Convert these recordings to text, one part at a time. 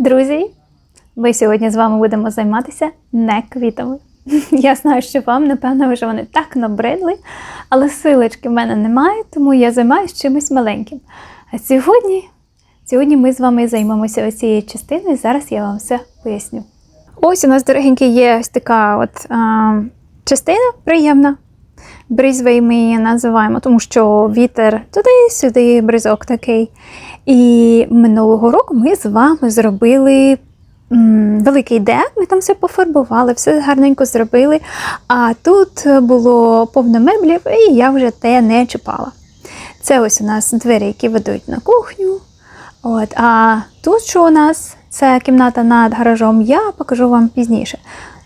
Друзі, ми сьогодні з вами будемо займатися не квітами. Я знаю, що вам, напевно, вже вони так набридли, але силочки в мене немає, тому я займаюся чимось маленьким. А сьогодні, сьогодні ми з вами займемося цією частиною, зараз я вам все поясню. Ось у нас, дорогенькі, є ось така от, а, частина приємна. Брізвей ми її називаємо, тому що вітер туди-сюди, бризок такий. І минулого року ми з вами зробили м, великий дек, ми там все пофарбували, все гарненько зробили. А тут було повно меблів, і я вже те не чіпала. Це ось у нас двері, які ведуть на кухню. От, а тут що у нас? Це кімната над гаражом, я покажу вам пізніше.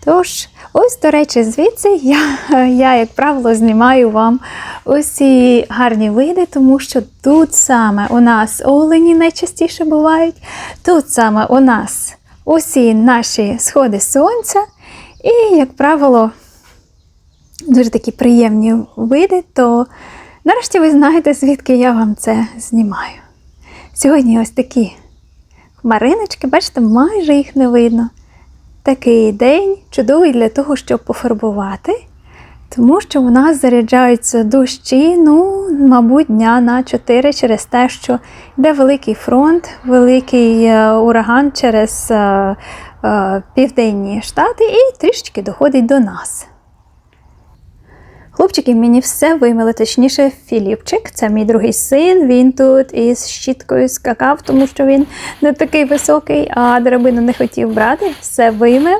Тож, ось, до речі, звідси я, я, як правило, знімаю вам ось ці гарні види, тому що тут саме у нас олені найчастіше бувають. Тут саме у нас усі наші сходи сонця. І, як правило, дуже такі приємні види, то нарешті ви знаєте, звідки я вам це знімаю. Сьогодні ось такі хмариночки, бачите, майже їх не видно. Такий день чудовий для того, щоб пофарбувати, тому що у нас заряджаються дощі, ну, мабуть, дня на 4 через те, що йде великий фронт, великий е, ураган через е, е, південні штати і трішечки доходить до нас. Хлопчики мені все вимили, точніше, Філіпчик, це мій другий син. Він тут із щіткою скакав, тому що він не такий високий, а драбину не хотів брати. Все вимив.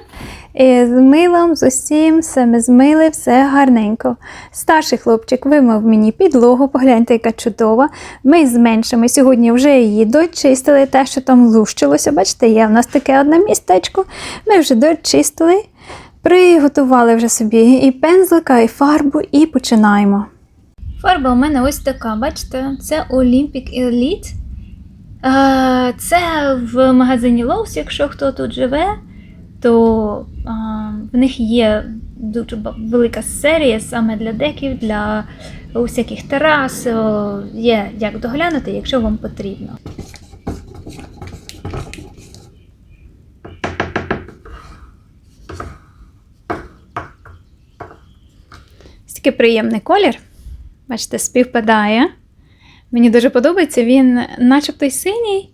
І з милом, з усім, все ми змили, все гарненько. Старший хлопчик вимив мені підлогу, погляньте, яка чудова. Ми з меншими сьогодні вже її дочистили, те, що там лущилося. Бачите, є в нас таке одне містечко. Ми вже дочистили. Приготували вже собі і пензлика, і фарбу, і починаємо. Фарба у мене ось така, бачите, це Olympic Elite. Е, Це в магазині Lowe's, якщо хто тут живе, то е, в них є дуже велика серія саме для деків, для усяких терас. Є як доглянути, якщо вам потрібно. Такий приємний колір. Бачите, співпадає. Мені дуже подобається, він начебто й синій,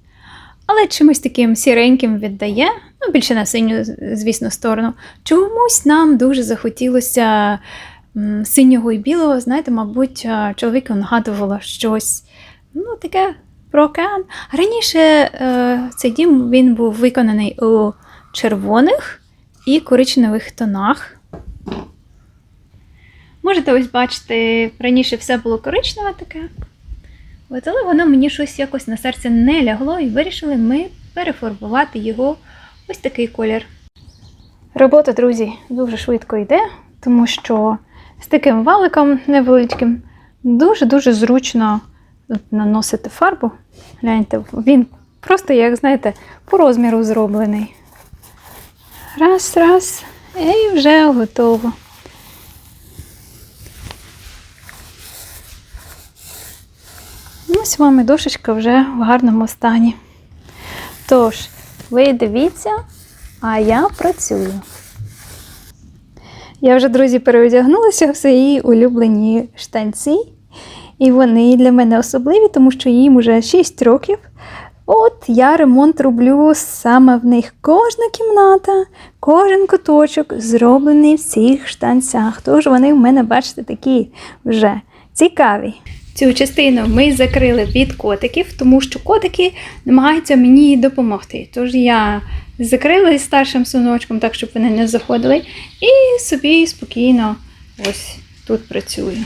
але чимось таким сіреньким віддає. Ну, більше на синю, звісно, сторону. Чомусь нам дуже захотілося синього і білого. Знаєте, мабуть, чоловіку нагадувало щось ну, таке про океан. Раніше е, цей дім він був виконаний у червоних і коричневих тонах. Можете ось бачити, раніше все було коричневе таке. От, але воно мені щось якось на серце не лягло, і вирішили ми перефарбувати його ось такий колір. Робота, друзі, дуже швидко йде, тому що з таким валиком невеличким дуже-дуже зручно наносити фарбу. Гляньте, він просто, як знаєте, по розміру зроблений. Раз, раз, і вже готово. Ось вам і дошечка вже в гарному стані. Тож, ви дивіться, а я працюю. Я вже, друзі, переодягнулася в свої улюблені штанці. І вони для мене особливі, тому що їм уже 6 років. От я ремонт роблю саме в них. Кожна кімната, кожен куточок зроблений в цих штанцях. Тож вони в мене, бачите, такі вже цікаві. Цю частину ми закрили від котиків, тому що котики намагаються мені допомогти. Тож я закрила із старшим синочком, так щоб вони не заходили, і собі спокійно ось тут працюю.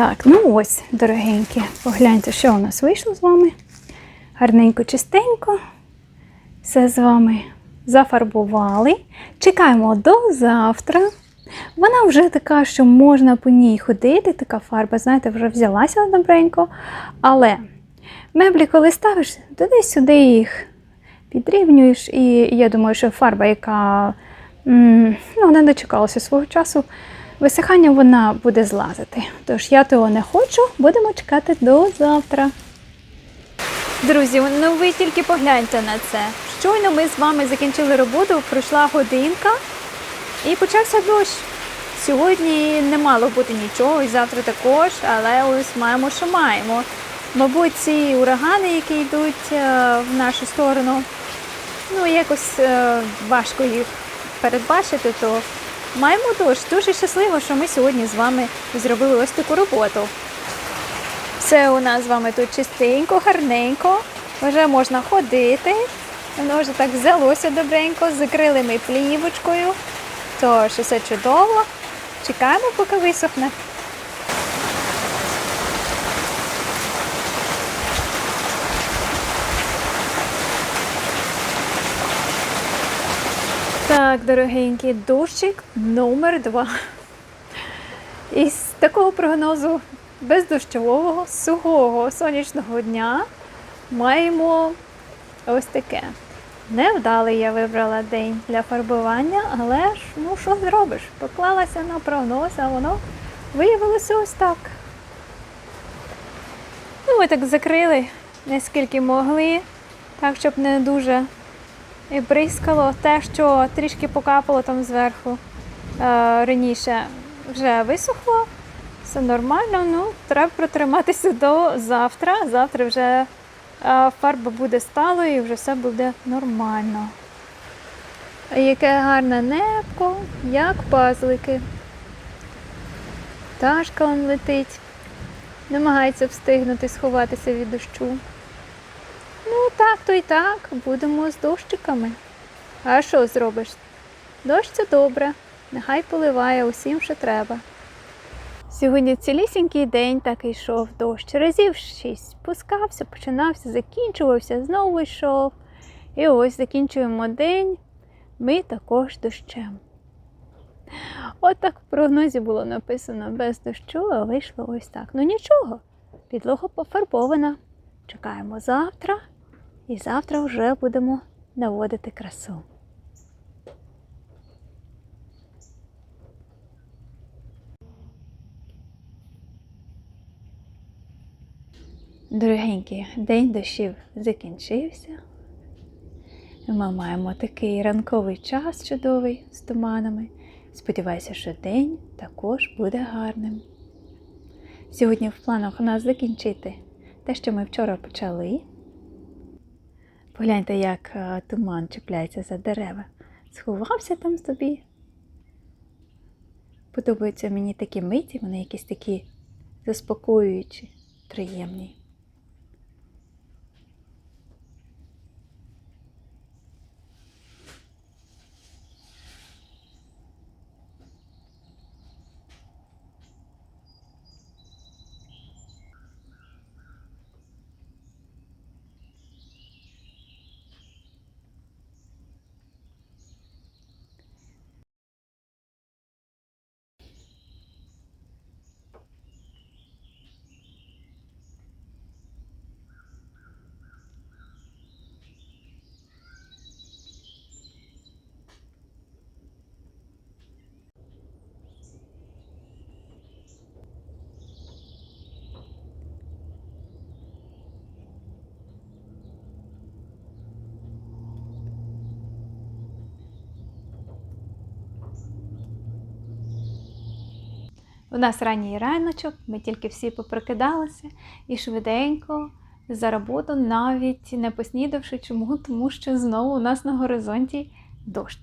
Так, ну ось, дорогенькі, погляньте, що у нас вийшло з вами. Гарненько, чистенько. Все з вами зафарбували. Чекаємо до завтра. Вона вже така, що можна по ній ходити, така фарба, знаєте, вже взялася добренько. Але меблі, коли ставиш, туди-сюди їх підрівнюєш. І я думаю, що фарба, яка ну, не дочекалася свого часу, висихання вона буде злазити. Тож я того не хочу, будемо чекати до завтра. Друзі, ну ви тільки погляньте на це. Щойно ми з вами закінчили роботу, пройшла годинка і почався дощ. Сьогодні не мало бути нічого, і завтра також, але ось маємо, що маємо. Мабуть, ці урагани, які йдуть е, в нашу сторону, ну якось е, важко їх передбачити, то маємо дощ. Дуже щасливо, що ми сьогодні з вами зробили ось таку роботу. Все у нас з вами тут чистенько, гарненько. Вже можна ходити. Воно вже так взялося добренько, закрили ми плівочкою. Тож все чудово. Чекаємо, поки висохне. Так, дорогенькі, дощик номер два. Із такого прогнозу бездощового, сухого сонячного дня маємо ось таке. Невдалий я вибрала день для фарбування, але ж ну що зробиш? Поклалася на прогноз, а воно виявилося ось так. Ну, ми так закрили, наскільки могли, так, щоб не дуже і бризкало. Те, що трішки покапало там зверху е, раніше, вже висохло. Все нормально, ну треба протриматися до завтра. Завтра вже е, фарба буде сталою і вже все буде нормально. Яке гарне небко, як пазлики. Пташка он летить, намагається встигнути сховатися від дощу. Так, то й так, будемо з дощиками. А що зробиш? Дощ це добре, нехай поливає усім, що треба. Сьогодні цілісінький день так йшов дощ. Разів шість спускався, починався, закінчувався, знову йшов. І ось закінчуємо день. Ми також дощем. От так в прогнозі було написано без дощу, а вийшло ось так. Ну нічого, підлога пофарбована. Чекаємо завтра, і завтра вже будемо наводити красу. Дорогенькі, день дощів закінчився. Ми маємо такий ранковий час чудовий з туманами. Сподіваюся, що день також буде гарним. Сьогодні в планах у нас закінчити те, що ми вчора почали. Погляньте, як е, туман чіпляється за дерева. Сховався там собі. Подобаються мені такі миті, вони якісь такі заспокоюючі, приємні. У нас ранній раночок, ми тільки всі попрокидалися і швиденько за роботу, навіть не поснідавши. Чому? Тому що знову у нас на горизонті дощ.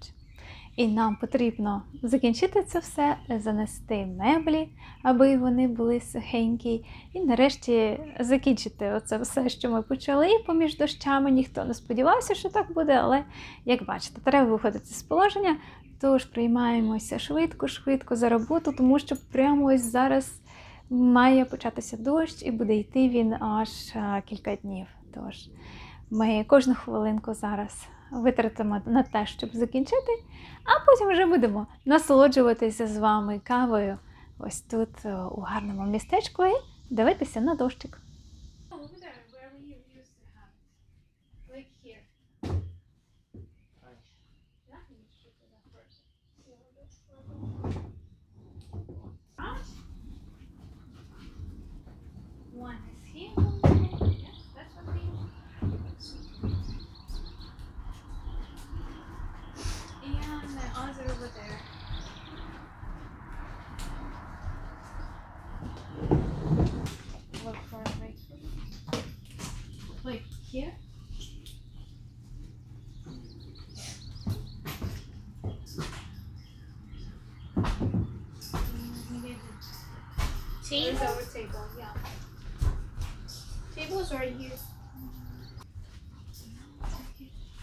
І нам потрібно закінчити це все, занести меблі, аби вони були сухенькі. І нарешті закінчити оце все, що ми почали поміж дощами. Ніхто не сподівався, що так буде, але як бачите, треба виходити з положення. Тож приймаємося швидко-швидко за роботу, тому що прямо ось зараз має початися дощ і буде йти він аж кілька днів. Тож ми кожну хвилинку зараз витратимо на те, щоб закінчити, а потім вже будемо насолоджуватися з вами кавою ось тут у гарному містечку і дивитися на дощик. There's our table, yeah. Table's right here.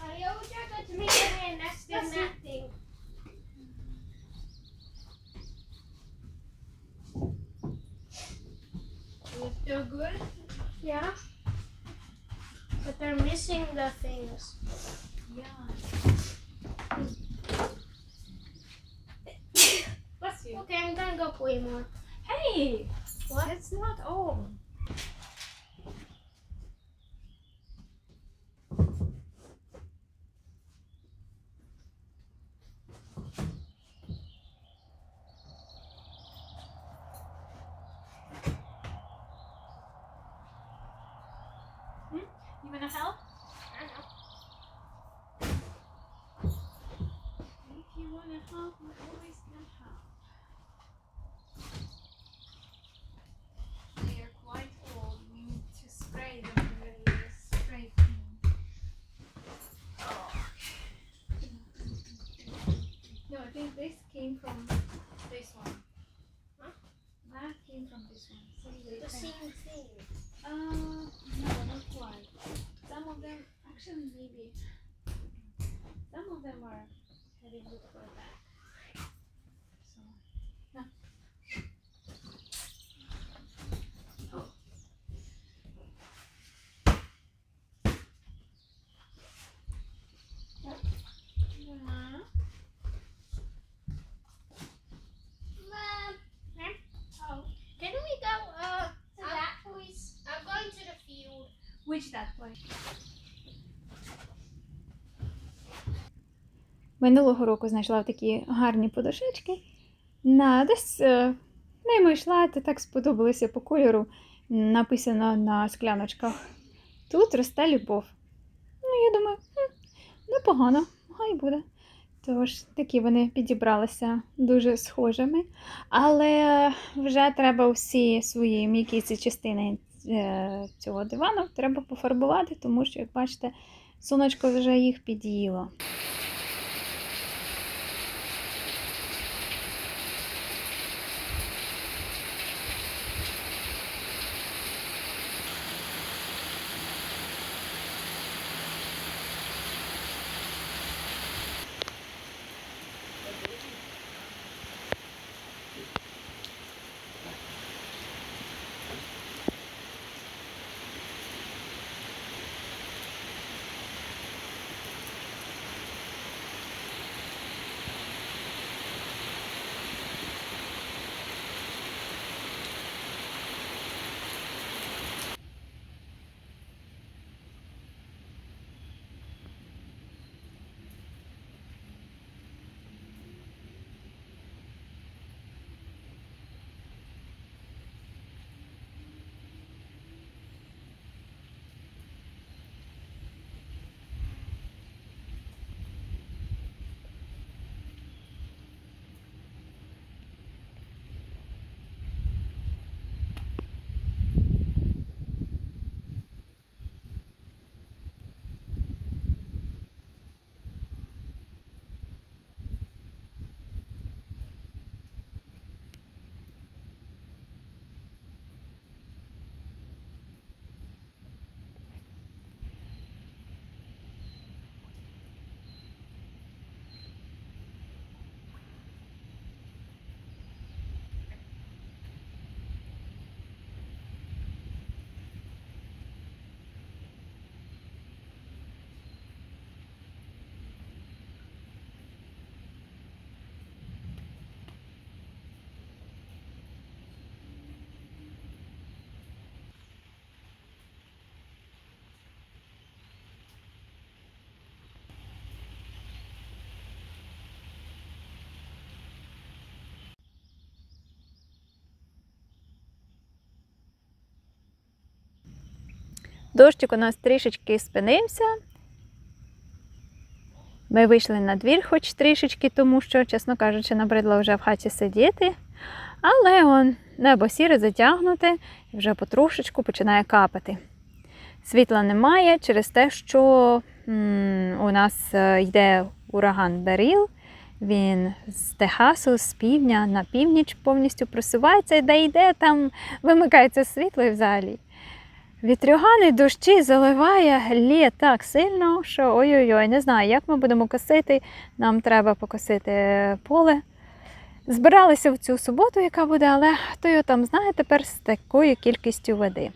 I always got to make a hand next to that thing. You feel good? Yeah. But they're missing the things. Yeah. Bless you. Okay, I'm gonna go play more. Hey! What? It's not all. Think this came from this one. Huh? That came from this one. The same thing. uh, no, not quite. Some of them, actually, maybe. Some of them are having good for back. Минулого року знайшла такі гарні подушечки. На десь е, ними йшла, та так сподобалося по кольору. Написано на скляночках. Тут росте любов. Ну, я думаю, непогано, хай буде. Тож такі вони підібралися дуже схожими. Але вже треба всі свої м'які ці частини е, цього дивану треба пофарбувати, тому що, як бачите, сонечко вже їх під'їло. Дощик у нас трішечки спинився. Ми вийшли на двір хоч трішечки, тому що, чесно кажучи, набридло вже в хаті сидіти. Але он небо сіре затягнуте і вже потрошечку починає капати. Світла немає через те, що м, у нас е, йде ураган Беріл. Він з Техасу, з півдня на північ повністю просувається, і де йде, там вимикається світло і взагалі. Вітрюгани дощі заливає лє так сильно, що ой-ой-ой, не знаю, як ми будемо косити. Нам треба покосити поле. Збиралися в цю суботу, яка буде, але хто його там знає тепер з такою кількістю води.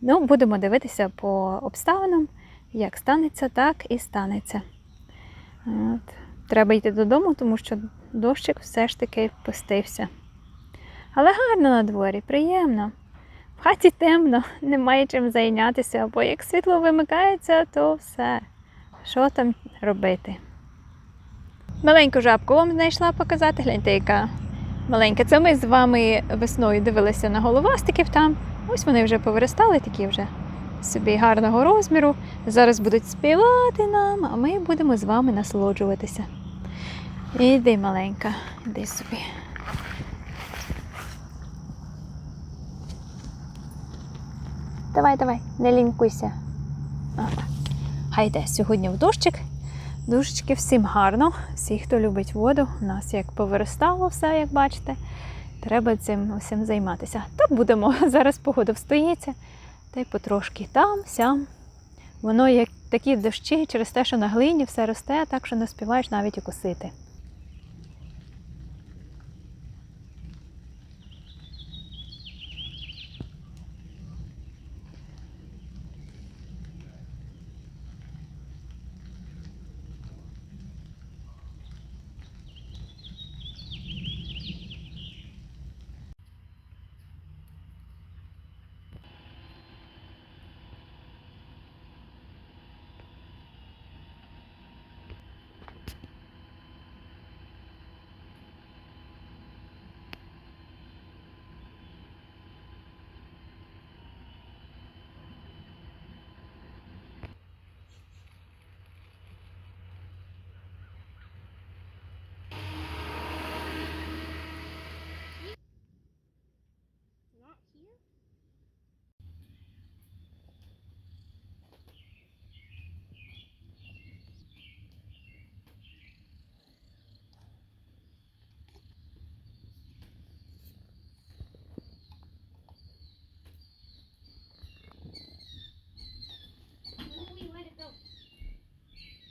Ну, будемо дивитися по обставинам. Як станеться, так і станеться. От. Треба йти додому, тому що дощик все ж таки впустився. Але гарно на дворі, приємно. В хаті темно, немає чим зайнятися, бо як світло вимикається, то все. Що там робити? Маленьку жабку вам знайшла показати, гляньте, яка маленька. Це ми з вами весною дивилися на головастиків там. Ось вони вже повиростали, такі вже собі гарного розміру. Зараз будуть співати нам, а ми будемо з вами насолоджуватися. Іди, маленька, іди собі. Давай, давай, не лінькуйся. Ага. Хай сьогодні в дощик. Душечки всім гарно. Всі, хто любить воду, у нас як повиростало все, як бачите. Треба цим усім займатися. Так будемо. Зараз погода встоїться. Та й потрошки там, сям. Воно як такі дощі через те, що на глині все росте, так що не співаєш навіть укусити.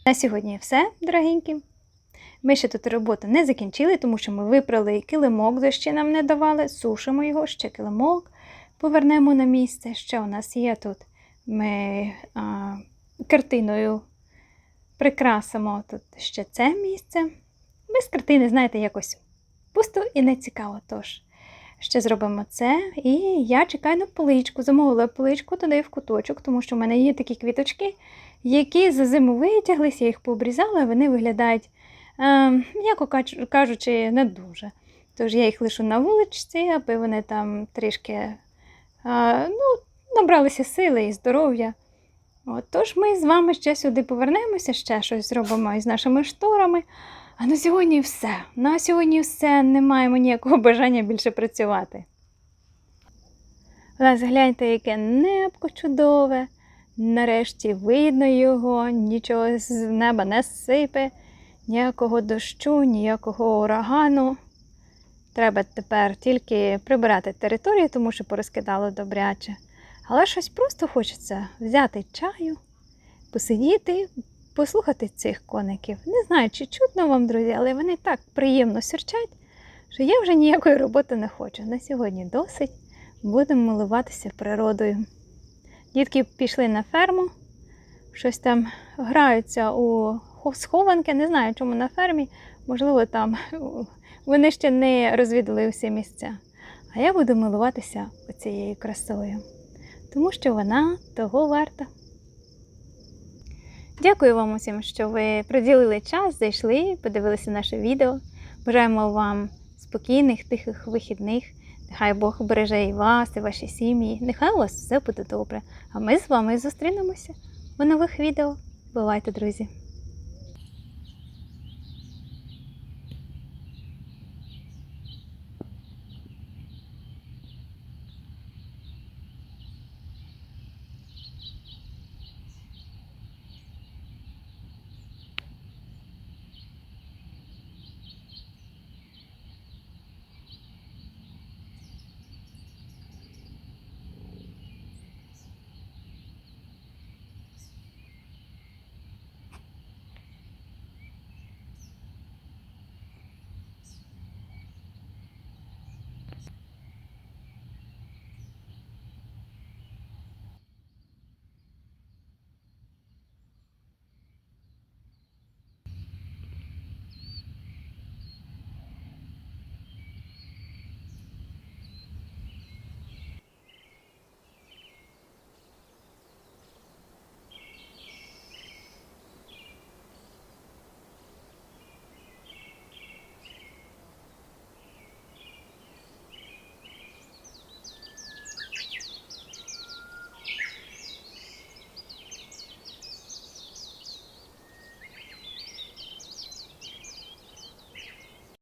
На сьогодні все, дорогенькі. Ми ще тут роботу не закінчили, тому що ми випрали килимок, за ще нам не давали, сушимо його, ще килимок, повернемо на місце. Ще у нас є тут. Ми а, картиною прикрасимо тут ще це місце. Без картини, знаєте, якось пусто і не цікаво. Тож ще зробимо це. І я чекаю на поличку. Замовила поличку туди в куточок, тому що в мене є такі квіточки, які за зиму витяглися, я їх пообрізала, вони виглядають, е, м'яко кажучи, не дуже. Тож я їх лишу на вуличці, аби вони там трішки е, ну, набралися сили і здоров'я. Тож ми з вами ще сюди повернемося, ще щось зробимо із нашими шторами. А на сьогодні все. На сьогодні все. Не маємо ніякого бажання більше працювати. У нас гляньте, яке небко чудове. Нарешті видно його, нічого з неба не сипе, ніякого дощу, ніякого урагану. Треба тепер тільки прибирати територію, тому що порозкидало добряче. Але щось просто хочеться взяти чаю, посидіти, послухати цих коників. Не знаю, чи чутно вам, друзі, але вони так приємно сірчать, що я вже ніякої роботи не хочу. На сьогодні досить. Будемо милуватися природою. Дітки пішли на ферму, щось там граються у схованки. Не знаю, чому на фермі. Можливо, там вони ще не розвідали всі місця. А я буду милуватися цією красою, тому що вона того варта. Дякую вам усім, що ви приділили час, зайшли, подивилися наше відео. Бажаємо вам спокійних, тихих вихідних. Нехай Бог береже і вас, і ваші сім'ї. Нехай у вас все буде добре. А ми з вами зустрінемося у нових відео. Бувайте, друзі!